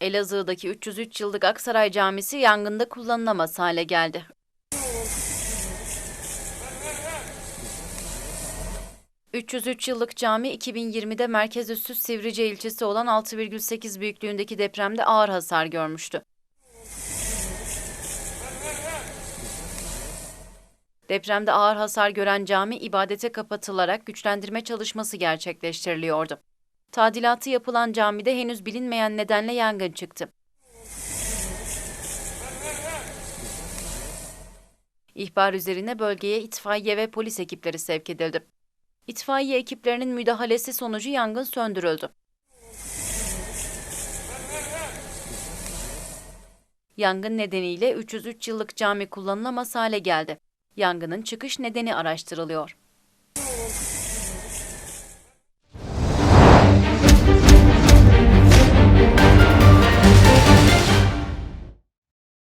Elazığ'daki 303 yıllık Aksaray Camisi yangında kullanılamaz hale geldi. ...303 yıllık cami 2020'de merkez üssü Sivrice ilçesi olan 6,8 büyüklüğündeki depremde ağır hasar görmüştü. Depremde ağır hasar gören cami ibadete kapatılarak güçlendirme çalışması gerçekleştiriliyordu. Tadilatı yapılan camide henüz bilinmeyen nedenle yangın çıktı. İhbar üzerine bölgeye itfaiye ve polis ekipleri sevk edildi. İtfaiye ekiplerinin müdahalesi sonucu yangın söndürüldü. Yangın nedeniyle 303 yıllık cami kullanılamaz hale geldi. Yangının çıkış nedeni araştırılıyor.